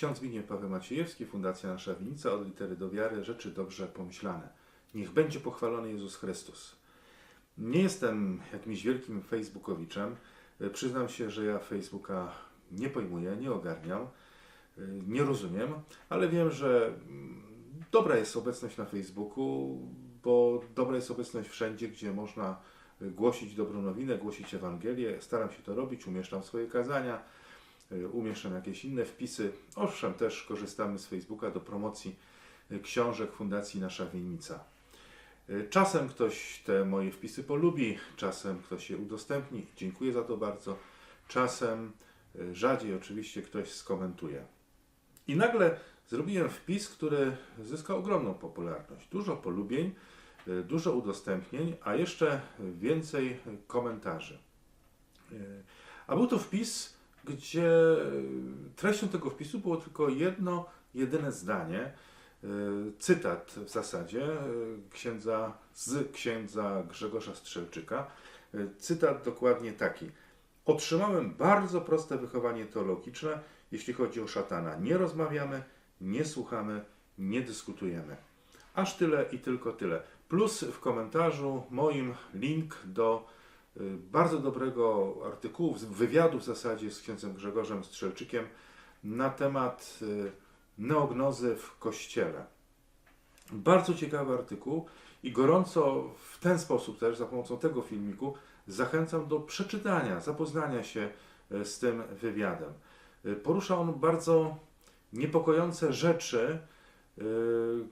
Ksiądz Zbigniew Paweł Maciejewski, Fundacja Nasza Winica, od litery do wiary, rzeczy dobrze pomyślane. Niech będzie pochwalony Jezus Chrystus. Nie jestem jakimś wielkim facebookowiczem. E, Przyznam się, że ja Facebooka nie pojmuję, nie ogarniam, e, nie rozumiem, ale wiem, że mm, dobra jest obecność na Facebooku, bo dobra jest obecność wszędzie, gdzie można e, głosić dobrą nowinę, głosić Ewangelię. Staram się to robić, umieszczam swoje kazania, e, umieszczam jakieś inne wpisy. Owszem, też korzystamy z Facebooka do promocji e, książek Fundacji Nasza Winnica. E, Czasem ktoś te moje wpisy polubi, czasem ktoś je udostępni. Dziękuję za to bardzo. Czasem, rzadziej oczywiście, ktoś skomentuje. I nagle zrobiłem wpis, który zyskał ogromną popularność. Dużo polubień, dużo udostępnień, a jeszcze więcej komentarzy. A był to wpis, gdzie treścią tego wpisu było tylko jedno, jedyne zdanie, e, cytat w zasadzie e, księdza, z księdza Grzegorza Strzelczyka. E, Cytat dokładnie taki. Otrzymałem bardzo proste wychowanie teologiczne, jeśli chodzi o szatana. Nie rozmawiamy, nie słuchamy, nie dyskutujemy. Aż tyle i tylko tyle. Plus w komentarzu moim link do bardzo dobrego artykułu, wywiadu w zasadzie z księdzem Grzegorzem Strzelczykiem na temat y, neognozy w kościele. Bardzo ciekawy artykuł i gorąco w ten sposób też, za pomocą tego filmiku, zachęcam do przeczytania, zapoznania się e, z tym wywiadem. Porusza on bardzo niepokojące rzeczy,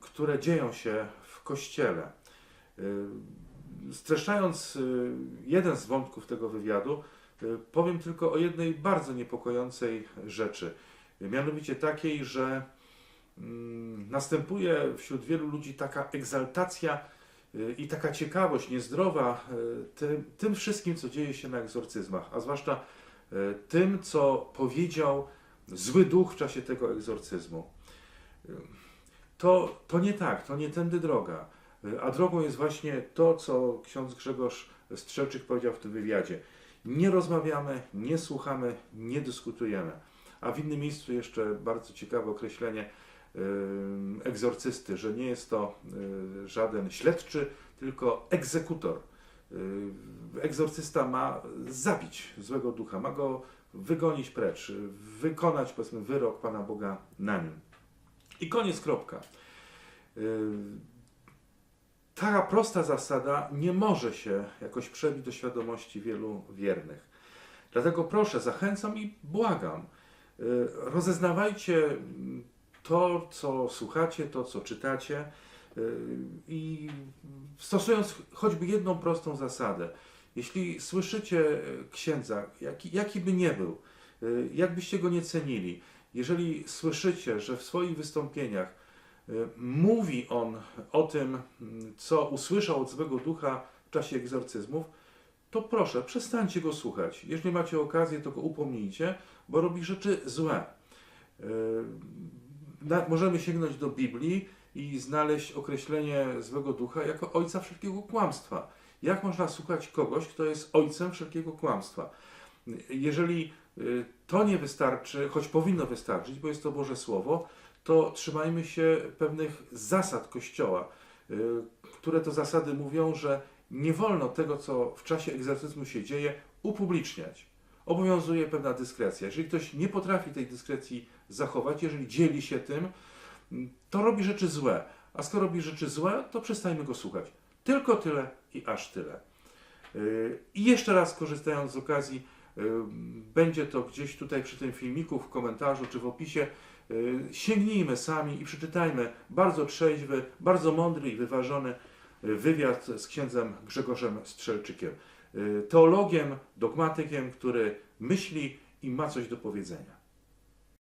które dzieją się w kościele. Streszczając e, jeden z wątków tego wywiadu, e, powiem tylko o jednej bardzo niepokojącej rzeczy. Mianowicie takiej, że mm, następuje wśród wielu ludzi taka egzaltacja y, i taka ciekawość niezdrowa y, tym, tym wszystkim, co dzieje się na egzorcyzmach, a zwłaszcza y, tym, co powiedział zły duch w czasie tego egzorcyzmu. Y, To, to nie tak, to nie tędy droga. Y, A drogą jest właśnie to, co ksiądz Grzegorz Strzelczyk powiedział w tym wywiadzie. Nie rozmawiamy, nie słuchamy, nie dyskutujemy. A w innym miejscu jeszcze bardzo ciekawe określenie egzorcysty, że nie jest to y, żaden śledczy, tylko egzekutor. Y, Egzorcysta ma zabić złego ducha, ma go wygonić precz, wykonać powiedzmy wyrok Pana Boga na nim. I koniec, kropka. Taka prosta zasada nie może się jakoś przebić do świadomości wielu wiernych. Dlatego proszę, zachęcam i błagam, y, rozeznawajcie mm, to, co słuchacie, to, co czytacie y, i stosując choćby jedną prostą zasadę. Jeśli słyszycie y, księdza, jaki, jaki by nie był, jakbyście go nie cenili, jeżeli słyszycie, że w swoich wystąpieniach mówi on o tym, co usłyszał od złego ducha w czasie egzorcyzmów, to proszę, przestańcie go słuchać. Jeżeli macie okazję, to go upomnijcie, bo robi rzeczy złe. Na- Możemy sięgnąć do Biblii i znaleźć określenie złego ducha jako ojca wszelkiego kłamstwa. Jak można słuchać kogoś, kto jest ojcem wszelkiego kłamstwa? Jeżeli y, to nie wystarczy, choć powinno wystarczyć, bo jest to Boże Słowo, to trzymajmy się pewnych zasad Kościoła, y, które to zasady mówią, że nie wolno tego, co w czasie egzorcyzmu się dzieje, upubliczniać. Obowiązuje pewna dyskrecja. Jeżeli ktoś nie potrafi tej dyskrecji zachować, jeżeli dzieli się tym, to robi rzeczy złe. A skoro robi rzeczy złe, to przestańmy go słuchać. Tylko tyle i aż tyle. Yy, I jeszcze raz korzystając z okazji, będzie to gdzieś tutaj przy tym filmiku, w komentarzu czy w opisie. Yy, Sięgnijmy sami i przeczytajmy bardzo trzeźwy, bardzo mądry i wyważony yy, wywiad z księdzem Grzegorzem Strzelczykiem. Yy, Teologiem, dogmatykiem, który myśli i ma coś do powiedzenia.